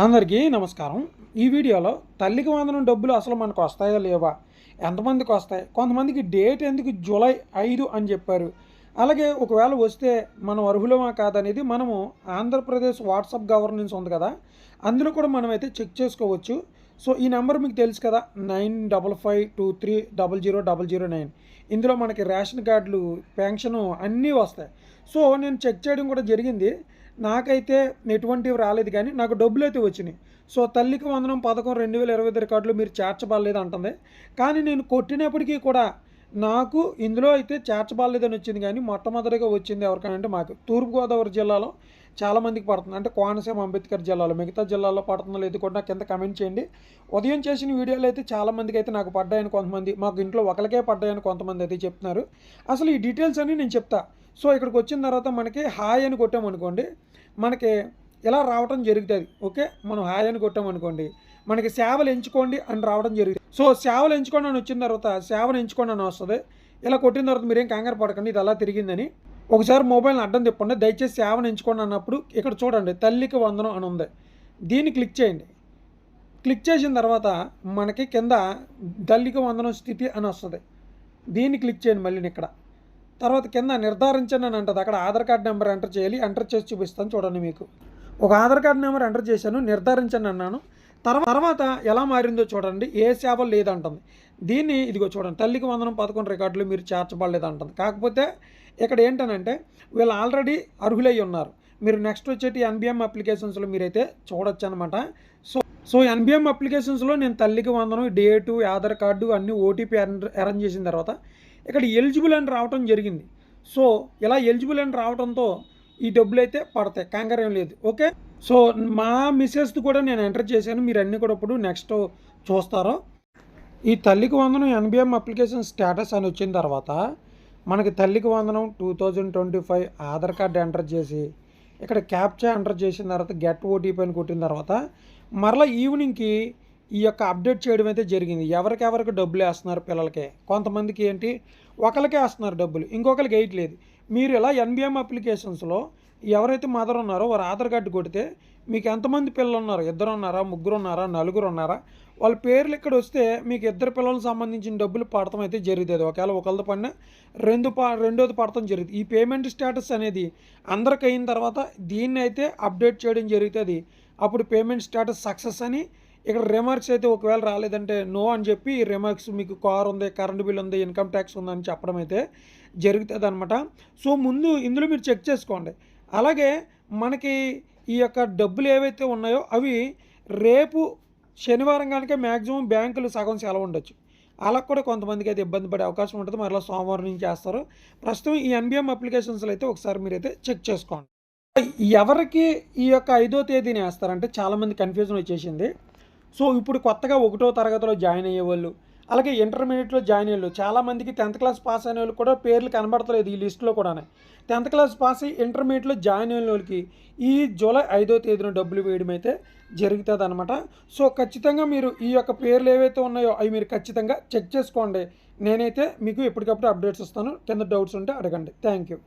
అందరికీ నమస్కారం. ఈ వీడియోలో తల్లికి వందనం డబ్బులు అసలు మనకు వస్తాయా లేవా? ఎంతమందికి వస్తాయి? కొంతమందికి డేట్ ఎందుకు జూలై ఐదు అని చెప్పారు. అలాగే ఒకవేళ వస్తే మనం అర్హులమా కాదనేది మనము ఆంధ్రప్రదేశ్ వాట్సాప్ గవర్నెన్స్ ఉంది కదా అందులో కూడా మనమైతే చెక్ చేసుకోవచ్చు. సో ఈ నెంబర్ మీకు తెలుసు కదా nine double five two three double zero double zero nine. ఇందులో మనకి రేషన్ కార్డులు పెన్షను అన్నీ వస్తాయి. సో నేను చెక్ చేయడం కూడా జరిగింది. నాకైతే ఎటువంటివి రాలేదు కానీ నాకు డబ్బులు అయితే వచ్చినాయి. సో తల్లికి వందనం పథకం రెండు వేల ఇరవై ఐదు రికార్డులు మీరు చేర్చబడలేదు అంటుంది. కానీ నేను కొట్టినప్పటికీ కూడా నాకు ఇందులో అయితే చేర్చబడలేదని వచ్చింది కానీ మొట్టమొదటిగా వచ్చింది ఎవరికైనా మాకు తూర్పుగోదావరి జిల్లాలో చాలామందికి పడుతుంది. అంటే కోనసీమ అంబేద్కర్ జిల్లాలో మిగతా జిల్లాలో పడుతుందో లేదు కూడా నాకు కింద కమెంట్ చేయండి. ఉదయం చేసిన వీడియోలు అయితే చాలామందికి అయితే నాకు పడ్డాయని కొంతమంది మాకు ఇంట్లో ఒకరికే పడ్డాయని కొంతమంది అయితే చెప్తున్నారు. అసలు ఈ డీటెయిల్స్ అన్నీ నేను చెప్తా. సో ఇక్కడికి వచ్చిన తర్వాత మనకి హాయ్ అని కొట్టామనుకోండి మనకి ఇలా రావడం జరుగుతుంది ఓకే? మనం హాయ్ అని కొట్టామనుకోండి మనకి సేవలు ఎంచుకోండి అని రావడం జరుగుతుంది. సో సేవలు ఎంచుకోండి అని వచ్చిన తర్వాత సేవను ఎంచుకోండి అని వస్తుంది. ఇలా కొట్టిన తర్వాత మీరేం కంగారు పడకండి ఇది అలా తిరిగిందని. ఒకసారి మొబైల్ని అడ్డం తిప్పండి దయచేసి సేవను ఎంచుకోండి అన్నప్పుడు ఇక్కడ చూడండి తల్లికి వందనం అని ఉంది. దీన్ని క్లిక్ చేయండి. క్లిక్ చేసిన తర్వాత మనకి కింద తల్లికి వందనం స్థితి అని వస్తుంది. దీన్ని క్లిక్ చేయండి మళ్ళీ ఇక్కడ. తర్వాత కింద నిర్ధారించండి అని అంటుంది. అక్కడ ఆధార్ కార్డ్ నెంబర్ ఎంటర్ చేయాలి. ఎంటర్ చేసి చూపిస్తాను చూడండి మీకు. ఒక ఆధార్ కార్డ్ నెంబర్ ఎంటర్ చేశాను. నిర్ధారించండి అన్నాను. తర్వాత ఎలా మారిందో చూడండి. ఏ సేవ లేదంటుంది. దీన్ని ఇదిగో చూడండి. తల్లికి వందనం పదకొండు రికార్డులు మీరు చేర్చబడలేదు అంటుంది కాకపోతే ఇక్కడ ఏంటనంటే వీళ్ళు ఆల్రెడీ అర్హులై ఉన్నారు. మీరు నెక్స్ట్ వచ్చేటి ఎన్బిఎం అప్లికేషన్స్లో మీరైతే చూడొచ్చు అనమాట సో సో ఎన్బిఎం అప్లికేషన్స్లో నేను తల్లికి వందనం డేటు ఆధార్ కార్డు అన్నీ ఓటీపీ అరేంజ్ చేసిన తర్వాత ఇక్కడ ఎలిజిబుల్ అని రావటం జరిగింది. సో ఇలా ఎలిజిబుల్ అని రావడంతో ఈ డబ్బులు అయితే పడతాయి. కంగారు ఏం లేదు. ఓకే? సో మా మిస్సెస్ది కూడా నేను ఎంటర్ చేశాను. మీరు అన్నీ కూడా ఇప్పుడు నెక్స్ట్ చూస్తారో. ఈ తల్లికి వందనం ఎన్బిఎం అప్లికేషన్ స్టేటస్ అని వచ్చిన తర్వాత మనకి Thalliki Vandanam two thousand twenty five Aadhaar card enter చేసి ఇక్కడ క్యాప్చా ఎంటర్ చేసిన తర్వాత గెట్ ఓటీపీ అని కొట్టిన తర్వాత మరలా ఈవినింగ్కి ఈ యొక్క అప్డేట్ చేయడం అయితే జరిగింది. ఎవరికెవరికి డబ్బులు వేస్తున్నారు పిల్లలకి? కొంతమందికి ఏంటి? ఒకరికే వేస్తున్నారు డబ్బులు ఇంకొకరికి వేయట్లేదు. మీరు ఇలా ఎన్బిఎం అప్లికేషన్స్లో ఎవరైతే మదర్ ఉన్నారో వారు ఆధార్ కార్డు కొడితే మీకు ఎంతమంది పిల్లలు ఉన్నారు? ఇద్దరు ఉన్నారా? ముగ్గురు ఉన్నారా? నలుగురు ఉన్నారా? వాళ్ళ పేర్లు ఇక్కడ వస్తే మీకు ఇద్దరు పిల్లలకు సంబంధించిన డబ్బులు పడటం అయితే జరుగుతుంది. ఒకవేళ ఒకళ్ళది పడిన రెండు పా రెండోది పడటం జరుగుతుంది. ఈ పేమెంట్ స్టేటస్ అనేది అందరికి అయిన తర్వాత దీన్ని అయితే అప్డేట్ చేయడం జరుగుతుంది. అప్పుడు పేమెంట్ స్టేటస్ సక్సెస్ అని ఇక్కడ రిమార్క్స్ అయితే ఒకవేళ రాలేదంటే నో అని చెప్పి రిమార్క్స్ మీకు కార్ ఉంది కరెంటు బిల్ ఉంది ఇన్కమ్ ట్యాక్స్ ఉంది అని చెప్పడం అయితే జరుగుతుంది అనమాట సో ముందు ఇందులో మీరు చెక్ చేసుకోండి. అలాగే మనకి ఈ యొక్క డబ్బులు ఏవైతే ఉన్నాయో అవి రేపు శనివారం కనుక మ్యాక్సిమం బ్యాంకులు సగం సెలవు ఉండొచ్చు. అలా కూడా కొంతమందికి అయితే ఇబ్బంది పడే అవకాశం ఉంటుంది. మరలా సోమవారం నుంచి చేస్తారు. ప్రస్తుతం ఈ ఎన్బిఎం అప్లికేషన్స్లో అయితే ఒకసారి మీరైతే చెక్ చేసుకోండి. ఎవరికి ఈ యొక్క ఐదో తేదీని వేస్తారంటే చాలామంది కన్ఫ్యూజన్ వచ్చేసింది. సో ఇప్పుడు కొత్తగా ఒకటో తరగతిలో జాయిన్ అయ్యే వాళ్ళు అలాగే ఇంటర్మీడియట్లో జాయిన్ అయ్యారు చాలామందికి టెన్త్ క్లాస్ పాస్ అయిన వాళ్ళు కూడా పేర్లు కనబడతలేదు ఈ లిస్టులో కూడా టెన్త్ క్లాస్ పాస్ అయ్యి ఇంటర్మీడియట్లో జాయిన్ అయిన వాళ్ళకి ఈ జూలై ఐదో తేదీన డబ్బులు వేయడం అయితే జరుగుతుంది అనమాట సో ఖచ్చితంగా మీరు ఈ యొక్క పేర్లు ఏవైతే ఉన్నాయో అవి మీరు ఖచ్చితంగా చెక్ చేసుకోండి. నేనైతే మీకు ఎప్పటికప్పుడు అప్డేట్స్ ఇస్తాను. కింద డౌట్స్ ఉంటే అడగండి. Thank you.